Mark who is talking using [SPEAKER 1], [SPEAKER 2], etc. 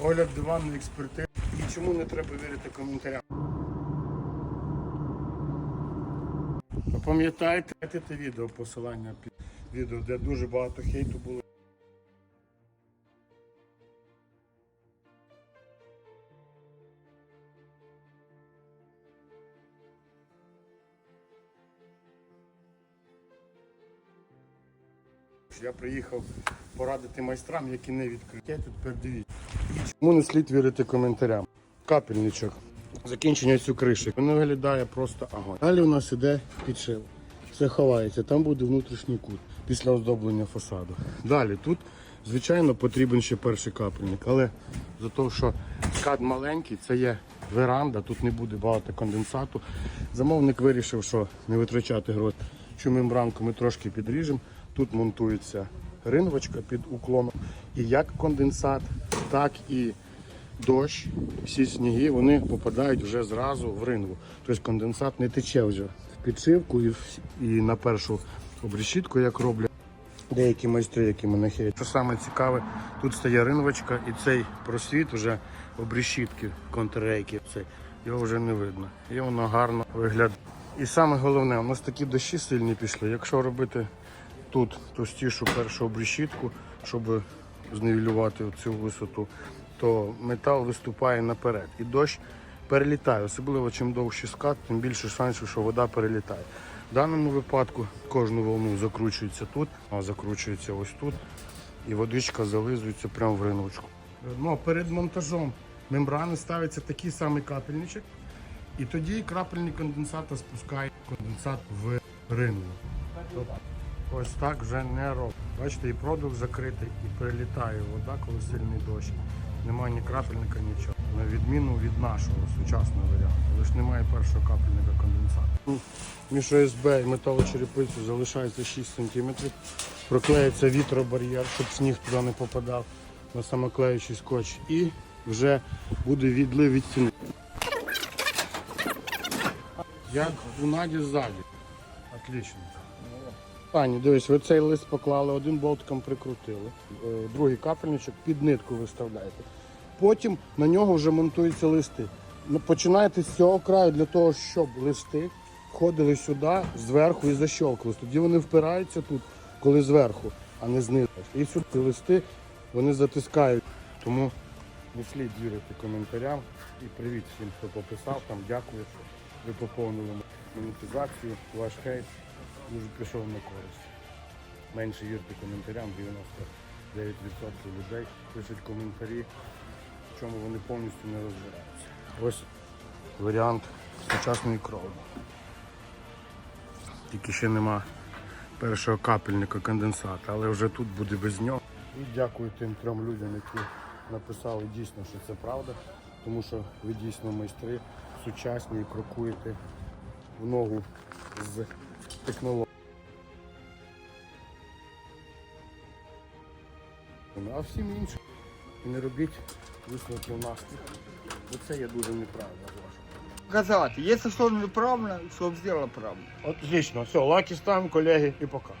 [SPEAKER 1] огляд диванної експертизи. І чому не треба вірити коментарям? Пам'ятаєте те відео, посилання під відео, де дуже багато хейту було. Я приїхав порадити майстрам, які не відкриті. Тепер дивіться. Чому не слід вірити коментарям? Капельничок. Закінчення цю криші. Воно виглядає просто огонь. Далі у нас іде підшив. Все ховається, там буде внутрішній кут після оздоблення фасаду. Далі тут, звичайно, потрібен ще перший капельник, але за те, що кат маленький, це є веранда, тут не буде багато конденсату. Замовник вирішив, що не витрачати гроші. Цю мембранку ми трошки підріжемо. Тут монтується ринвочка під уклоном. І як конденсат, так і дощ, всі сніги, вони попадають вже зразу в ринву. Тобто конденсат не тече вже в підшивку і, і на першу обрешітку, як роблять деякі майстри, які мене хеють. Що саме цікаве, тут стає ринвочка і цей просвіт вже обрешітки, контррейки, його вже не видно. І воно гарно виглядає. І саме головне, у нас такі дощі сильні пішли. Якщо робити тут товстішу першу обрешітку, щоб зневілювати цю висоту, то метал виступає наперед. І дощ перелітає. Особливо чим довший скат, тим більше шансів, що вода перелітає. В даному випадку кожну волну закручується тут, а закручується ось тут, і водичка зализується прямо в риночку. Ну, перед монтажом мембрани ставиться такий самий капельничок, і тоді крапельник конденсата спускає конденсат в ринву. Тобто Ось так вже не робить. Бачите, і продух закритий, і перелітає вода, коли сильний дощ. Немає ні крапельника, нічого. На відміну від нашого сучасного варіанту. Лише немає першого капельника конденсату. Ну, Між ОСБ і металочерепицю залишається 6 см. Проклеїться вітробар'єр, щоб сніг туди не попадав на самоклеючий скотч. І вже буде відлив від стіни. Як у Наді ззаді. Отлично. Пані, дивись, ви цей лист поклали, один болтиком прикрутили, е, другий капельничок під нитку виставляєте. Потім на нього вже монтуються листи. Ну, Починаєте з цього краю для того, щоб листи входили сюди зверху і защолкались. Тоді вони впираються тут, коли зверху, а не знизу. І сюди листи вони затискають. Тому не слід вірити коментарям. І привіт всім, хто пописав там. Дякую, що ви поповнили монетизацію. Ваш хейт дуже пішов на користь. Менше вірте коментарям, 99% людей пишуть коментарі, в чому вони повністю не розбираються. Ось варіант сучасної крові. Тільки ще нема першого капельника конденсата, але вже тут буде без нього. І дякую тим трьом людям, які написали дійсно, що це правда, тому що ви дійсно майстри сучасні і крокуєте в ногу з технологією. А всім іншим не робіть висновків наслідків. Бо це є дуже неправильно з вашого.
[SPEAKER 2] Казати, якщо що неправильно, щоб зробила правильно.
[SPEAKER 1] Отлично, все, лаки ставимо, колеги, і пока.